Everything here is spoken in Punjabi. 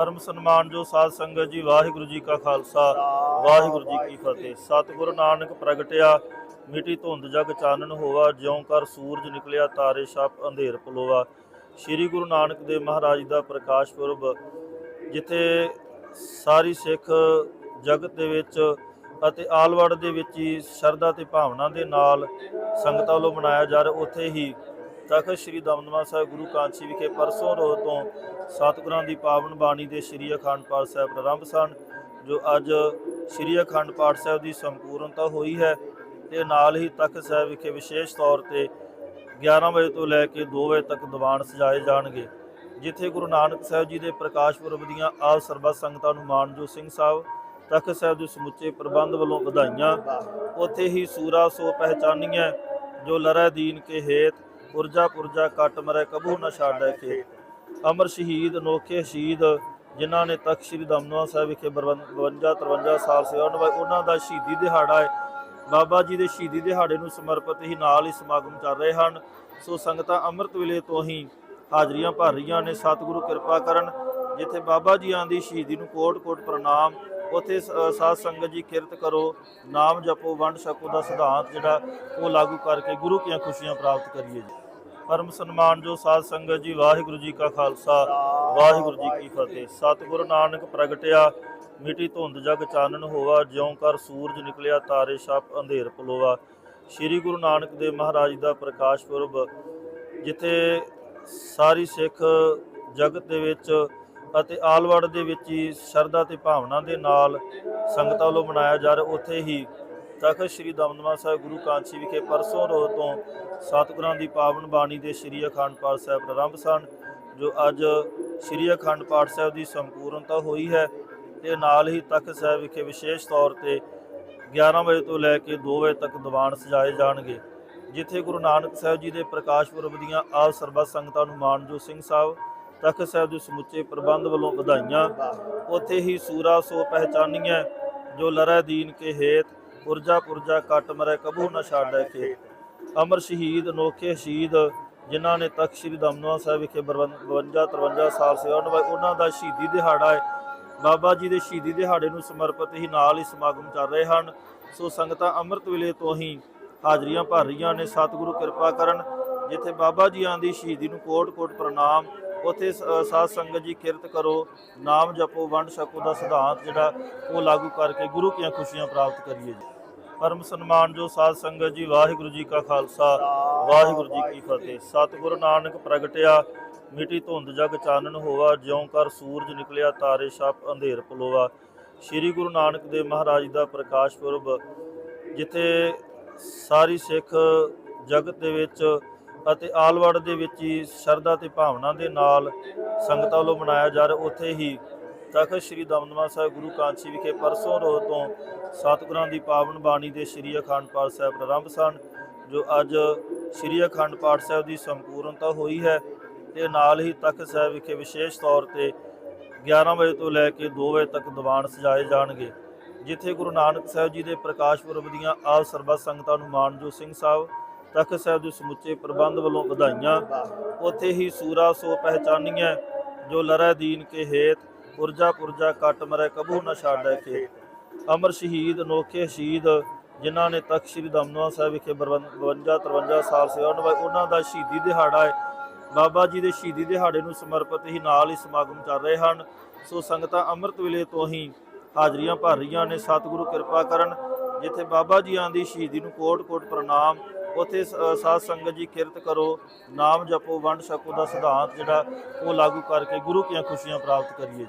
ਸਨਮਾਨ ਜੋ ਸਾਧ ਸੰਗਤ ਜੀ, ਵਾਹਿਗੁਰੂ ਜੀ ਕਾ ਖਾਲਸਾ, ਵਾਹਿਗੁਰੂ ਜੀ ਕੀ ਫਤਿਹ। ਸਤਿਗੁਰੂ ਨਾਨਕ ਪ੍ਰਗਟਿਆ, ਮਿੱਟੀ ਧੁੰਦ ਜਗ ਚਾਨਣ ਹੋਵਾ ਜਿਉਂ ਕਰ ਸੂਰਜ ਨਿਕਲਿਆ, ਤਾਰੇ ਛਪ ਅੰਧੇਰ ਪਲੋਵਾ ਸ੍ਰੀ ਗੁਰੂ ਨਾਨਕ ਦੇਵ ਮਹਾਰਾਜ ਦਾ ਪ੍ਰਕਾਸ਼ ਪੁਰਬ, ਜਿੱਥੇ ਸਾਰੀ ਸਿੱਖ ਜਗਤ ਦੇ ਵਿੱਚ ਅਤੇ ਆਲਵੜ ਦੇ ਵਿੱਚ ਹੀ ਸ਼ਰਧਾ ਤੇ ਭਾਵਨਾ ਦੇ ਨਾਲ ਸੰਗਤਾਂ ਵੱਲੋਂ ਮਨਾਇਆ ਜਾ ਰਿਹਾ, ਉੱਥੇ ਹੀ ਤਖਤ ਸ੍ਰੀ ਦਮਦਮਾ ਸਾਹਿਬ ਗੁਰੂ ਕਾਂਚੀ ਵਿਖੇ ਪਰਸੋਂ ਰੋਹ ਤੋਂ ਸਤਿਗੁਰਾਂ ਦੀ ਪਾਵਨ ਬਾਣੀ ਦੇ ਸ੍ਰੀ ਅਖੰਡ ਪਾਠ ਸਾਹਿਬ ਪ੍ਰਾਰੰਭ ਸਨ, ਜੋ ਅੱਜ ਸ੍ਰੀ ਅਖੰਡ ਪਾਠ ਸਾਹਿਬ ਦੀ ਸੰਪੂਰਨਤਾ ਹੋਈ ਹੈ ਤੇ ਨਾਲ ਹੀ ਤਖਤ ਸਾਹਿਬ ਵਿਖੇ ਵਿਸ਼ੇਸ਼ ਤੌਰ ਤੇ 11 ਵਜੇ ਤੋਂ ਲੈ ਕੇ 2 ਵਜੇ ਤੱਕ ਦੀਵਾਨ ਸਜਾਏ ਜਾਣਗੇ, ਜਿੱਥੇ ਗੁਰੂ ਨਾਨਕ ਸਾਹਿਬ ਜੀ ਦੇ ਪ੍ਰਕਾਸ਼ ਪੁਰਬ ਦੀਆਂ ਆਪ ਸਰਬੱਤ ਸੰਗਤਾਂ ਨੂੰ ਮਾਨਜੋ ਸਿੰਘ ਸਾਹਿਬ, ਤਖਤ ਸਾਹਿਬ ਦੇ ਸਮੁੱਚੇ ਪ੍ਰਬੰਧ ਵੱਲੋਂ ਵਧਾਈਆਂ। ਉੱਥੇ ਹੀ ਸੂਰਾ ਸੋ ਪਹਿਚਾਨੀਆਂ ਜੋ ਲਰੈ ਦੀਨ ਕੇ ਹੇਤ ਪੁਰਜਾ ਪੁਰਜਾ ਕੱਟ ਮਰੈ ਕਬੂ ਨ ਛਾੜੈ ਖੇਤ। ਅਮਰ ਸ਼ਹੀਦ, ਅਨੋਖੇ ਸ਼ਹੀਦ, ਜਿਨ੍ਹਾਂ ਨੇ ਤਖਤ ਸ੍ਰੀ ਦਮਦਮਾ ਸਾਹਿਬ ਵਿਖੇ 52 53 ਸਾਲ ਸੇਵਾ ਨਿਭਾਈ। ਉਹਨਾਂ ਦਾ ਸ਼ਹੀਦੀ ਦਿਹਾੜਾ ਹੈ। ਬਾਬਾ ਜੀ ਦੇ ਸ਼ਹੀਦੀ ਦਿਹਾੜੇ ਨੂੰ ਸਮਰਪਿਤ ਹੀ ਨਾਲ ਹੀ ਸਮਾਗਮ ਚੱਲ ਰਹੇ ਹਨ। ਸੋ ਸੰਗਤਾਂ ਅੰਮ੍ਰਿਤ ਵੇਲੇ ਤੋਂ ਹੀ ਹਾਜ਼ਰੀਆਂ ਭਰ ਰਹੀਆਂ ਨੇ। ਸਤਿਗੁਰੂ ਕਿਰਪਾ ਕਰਨ, ਜਿੱਥੇ ਬਾਬਾ ਜੀਆਂ ਦੀ ਸ਼ਹੀਦੀ ਨੂੰ ਕੋਟ-ਕੋਟ ਪ੍ਰਣਾਮ ਉਥੇ ਸਾਧ ਸੰਗਤ ਜੀ ਕਿਰਤ ਕਰੋ, ਨਾਮ ਜਪੋ, ਵੰਡ ਛਕੋ ਦਾ ਸਿਧਾਂਤ ਜਿਹੜਾ ਉਹ ਲਾਗੂ ਕਰਕੇ ਗੁਰੂ ਕੀਆਂ ਖੁਸ਼ੀਆਂ ਪ੍ਰਾਪਤ ਕਰੀਏ ਜੀ। ਪਰਮ ਸਨਮਾਨ ਜੋ ਸਾਧ ਸੰਗਤ ਜੀ, ਵਾਹਿਗੁਰੂ ਜੀ ਕਾ ਖਾਲਸਾ, ਵਾਹਿਗੁਰੂ ਜੀ ਕੀ ਫਤਿਹ। ਸਤਿਗੁਰੂ ਨਾਨਕ ਪ੍ਰਗਟਿਆ, ਮਿੱਟੀ ਧੁੰਦ ਜਗ ਚਾਨਣ ਹੋਵਾ ਜਿਉਂ ਕਰ ਸੂਰਜ ਨਿਕਲਿਆ, ਤਾਰੇ ਛਪ ਅੰਧੇਰ ਪਲੋਵਾ ਸ੍ਰੀ ਗੁਰੂ ਨਾਨਕ ਦੇਵ ਮਹਾਰਾਜ ਦਾ ਪ੍ਰਕਾਸ਼ ਪੁਰਬ, ਜਿੱਥੇ ਸਾਰੀ ਸਿੱਖ ਜਗਤ ਦੇ ਵਿੱਚ ਅਤੇ ਆਲਵੜ ਦੇ ਵਿੱਚ ਹੀ ਸ਼ਰਧਾ ਤੇ ਭਾਵਨਾ ਦੇ ਨਾਲ ਸੰਗਤਾਂ ਵੱਲੋਂ ਮਨਾਇਆ ਜਾ ਰਿਹਾ। ਉੱਥੇ ਹੀ ਤਖਤ ਸ੍ਰੀ ਦਮਦਮਾ ਸਾਹਿਬ ਗੁਰੂ ਕਾਂਚੀ ਵਿਖੇ ਪਰਸੋਂ ਰੋਜ਼ ਤੋਂ ਸਤਿਗੁਰਾਂ ਦੀ ਪਾਵਨ ਬਾਣੀ ਦੇ ਸ੍ਰੀ ਅਖੰਡ ਪਾਠ ਸਾਹਿਬ ਪ੍ਰਾਰੰਭ ਸਨ, ਜੋ ਅੱਜ ਸ੍ਰੀ ਅਖੰਡ ਪਾਠ ਸਾਹਿਬ ਦੀ ਸੰਪੂਰਨਤਾ ਹੋਈ ਹੈ ਤੇ ਨਾਲ ਹੀ ਤਖਤ ਸਾਹਿਬ ਵਿਖੇ ਵਿਸ਼ੇਸ਼ ਤੌਰ ਤੇ 11 ਵਜੇ ਤੋਂ ਲੈ ਕੇ 2 ਵਜੇ ਤੱਕ ਦੀਵਾਨ ਸਜਾਏ ਜਾਣਗੇ। ਜਿੱਥੇ ਗੁਰੂ ਨਾਨਕ ਸਾਹਿਬ ਜੀ ਦੇ ਪ੍ਰਕਾਸ਼ ਪੁਰਬ ਦੀਆਂ ਆਪ ਸਰਬੱਤ ਸੰਗਤਾਂ ਨੂੰ ਮਾਨਜੋ ਸਿੰਘ ਸਾਹਿਬ ਤਖਤ ਸਾਹਿਬ ਦੇ ਸਮੁੱਚੇ ਪ੍ਰਬੰਧ ਵੱਲੋਂ ਵਧਾਈਆਂ। ਉੱਥੇ ਹੀ ਸੂਰਾ ਸੋ ਪਹਿਚਾਨੀਐ, ਜੋ ਲਰੈ ਦੀਨ ਕੇ ਹੇਤ, ਪੁਰਜਾ ਪੁਰਜਾ ਕੱਟ ਮਰੈ ਕਬੂ ਨ ਛਾੜੈ ਖੇਤ। ਅਮਰ ਸ਼ਹੀਦ, ਅਨੋਖੇ ਸ਼ਹੀਦ, ਜਿਨ੍ਹਾਂ ਨੇ ਤਖਤ ਸ੍ਰੀ ਦਮਦਮਾ ਸਾਹਿਬ ਵਿਖੇ 52 53 ਸਾਲ ਸੇਵਾ ਨਿਭਾਈ, ਉਹਨਾਂ ਦਾ ਸ਼ਹੀਦੀ ਦਿਹਾੜਾ ਹੈ ਬਾਬਾ ਜੀ ਦੇ ਸ਼ਹੀਦੀ ਦਿਹਾੜੇ ਨੂੰ ਸਮਰਪਿਤ ਹੀ ਨਾਲ ਹੀ ਸਮਾਗਮ ਚੱਲ ਰਹੇ ਹਨ। ਸੋ ਸੰਗਤਾਂ ਅੰਮ੍ਰਿਤ ਵੇਲੇ ਤੋਂ ਹੀ ਹਾਜ਼ਰੀਆਂ ਭਰ ਰਹੀਆਂ ਨੇ। ਸਤਿਗੁਰੂ ਕਿਰਪਾ ਕਰਨ, ਜਿੱਥੇ ਬਾਬਾ ਜੀਆਂ ਦੀ ਸ਼ਹੀਦੀ ਨੂੰ ਕੋਟ-ਕੋਟ ਪ੍ਰਣਾਮ ਉੱਥੇ ਸਾਧ ਸੰਗਤ ਜੀ ਕਿਰਤ ਕਰੋ, ਨਾਮ ਜਪੋ, ਵੰਡ ਛਕੋ ਦਾ ਸਿਧਾਂਤ ਜਿਹੜਾ ਉਹ ਲਾਗੂ ਕਰਕੇ ਗੁਰੂ ਕੀਆਂ ਖੁਸ਼ੀਆਂ ਪ੍ਰਾਪਤ ਕਰੀਏ ਜੀ। ਪਰਮ ਸਨਮਾਨ ਜੋ ਸਾਧ ਸੰਗਤ ਜੀ, ਵਾਹਿਗੁਰੂ ਜੀ ਕਾ ਖਾਲਸਾ, ਵਾਹਿਗੁਰੂ ਜੀ ਕੀ ਫਤਿਹ। ਸਤਿਗੁਰੂ ਨਾਨਕ ਪ੍ਰਗਟਿਆ, ਮਿੱਟੀ ਧੁੰਦ ਜਗ ਚਾਨਣ ਹੋਵਾ ਜਿਉਂ ਕਰ ਸੂਰਜ ਨਿਕਲਿਆ, ਤਾਰੇ ਛਪ ਅੰਧੇਰ ਪਲੋਵਾ ਸ੍ਰੀ ਗੁਰੂ ਨਾਨਕ ਦੇਵ ਮਹਾਰਾਜ ਦਾ ਪ੍ਰਕਾਸ਼ ਪੁਰਬ, ਜਿੱਥੇ ਸਾਰੀ ਸਿੱਖ ਜਗਤ ਦੇ ਵਿੱਚ ਅਤੇ ਆਲਵੜ ਦੇ ਵਿੱਚ ਹੀ ਸ਼ਰਧਾ ਤੇ ਭਾਵਨਾ ਦੇ ਨਾਲ ਸੰਗਤਾਂ ਵੱਲੋਂ ਮਨਾਇਆ ਜਾ ਰਿਹਾ। ਉੱਥੇ ਹੀ ਤਖਤ ਸ੍ਰੀ ਦਮਦਮਾ ਸਾਹਿਬ ਗੁਰੂ ਕਾਂਸ਼ੀ ਵਿਖੇ ਪਰਸੋਂ ਰੋਜ਼ ਤੋਂ ਸਤਿਗੁਰਾਂ ਦੀ ਪਾਵਨ ਬਾਣੀ ਦੇ ਸ੍ਰੀ ਅਖੰਡ ਪਾਠ ਸਾਹਿਬ ਪ੍ਰਾਰੰਭ ਸਨ, ਜੋ ਅੱਜ ਸ੍ਰੀ ਅਖੰਡ ਪਾਠ ਸਾਹਿਬ ਦੀ ਸੰਪੂਰਨਤਾ ਹੋਈ ਹੈ ਤੇ ਨਾਲ ਹੀ ਤਖਤ ਸਾਹਿਬ ਵਿਖੇ ਵਿਸ਼ੇਸ਼ ਤੌਰ ਤੇ 11 ਵਜੇ ਤੋਂ ਲੈ ਕੇ 2 ਵਜੇ ਤੱਕ ਦੀਵਾਨ ਸਜਾਏ ਜਾਣਗੇ, ਜਿੱਥੇ ਗੁਰੂ ਨਾਨਕ ਸਾਹਿਬ ਜੀ ਦੇ ਪ੍ਰਕਾਸ਼ ਪੁਰਬ ਦੀਆਂ ਆਪ ਸਰਬੱਤ ਸੰਗਤਾਂ ਨੂੰ ਮਾਨਜੋ ਸਿੰਘ ਸਾਹਿਬ ਤਖਤ ਸਾਹਿਬ ਦੇ ਸਮੁੱਚੇ ਪ੍ਰਬੰਧ ਵੱਲੋਂ ਵਧਾਈਆਂ। ਉੱਥੇ ਹੀ ਸੂਰਾ ਸੋ ਪਹਿਚਾਨੀਐ, ਜੋ ਲਰੈ ਦੀਨ ਕੇ ਹੇਤ, ਪੁਰਜਾ ਪੁਰਜਾ ਕੱਟ ਮਰੈ ਕਬੂ ਨ ਛਾੜੈ ਕੇ ਅਮਰ ਸ਼ਹੀਦ, ਅਨੋਖੇ ਸ਼ਹੀਦ, ਜਿਨ੍ਹਾਂ ਨੇ ਤਖਤ ਸ੍ਰੀ ਦਮਦਮਾ ਸਾਹਿਬ ਵਿਖੇ 52 53 ਸਾਲ ਸੇਵਾ ਨਿਭਾਈ, ਉਹਨਾਂ ਦਾ ਸ਼ਹੀਦੀ ਦਿਹਾੜਾ ਹੈ ਬਾਬਾ ਜੀ ਦੇ ਸ਼ਹੀਦੀ ਦਿਹਾੜੇ ਨੂੰ ਸਮਰਪਿਤ ਹੀ ਨਾਲ ਹੀ ਸਮਾਗਮ ਚੱਲ ਰਹੇ ਹਨ। ਸੋ ਸੰਗਤਾਂ ਅੰਮ੍ਰਿਤ ਵੇਲੇ ਤੋਂ ਹੀ ਹਾਜ਼ਰੀਆਂ ਭਰ ਰਹੀਆਂ ਨੇ। ਸਤਿਗੁਰੂ ਕਿਰਪਾ ਕਰਨ, ਜਿੱਥੇ ਬਾਬਾ ਜੀਆਂ ਦੀ ਸ਼ਹੀਦੀ ਨੂੰ ਕੋਟ-ਕੋਟ ਪ੍ਰਣਾਮ ਉਥੇ ਸਾਧ ਸੰਗਤ ਜੀ ਕਿਰਤ ਕਰੋ, ਨਾਮ ਜਪੋ, ਵੰਡ ਛਕੋ ਦਾ ਸਿਧਾਂਤ ਜਿਹੜਾ ਉਹ ਲਾਗੂ ਕਰਕੇ ਗੁਰੂ ਕੀਆਂ ਖੁਸ਼ੀਆਂ ਪ੍ਰਾਪਤ ਕਰੀਏ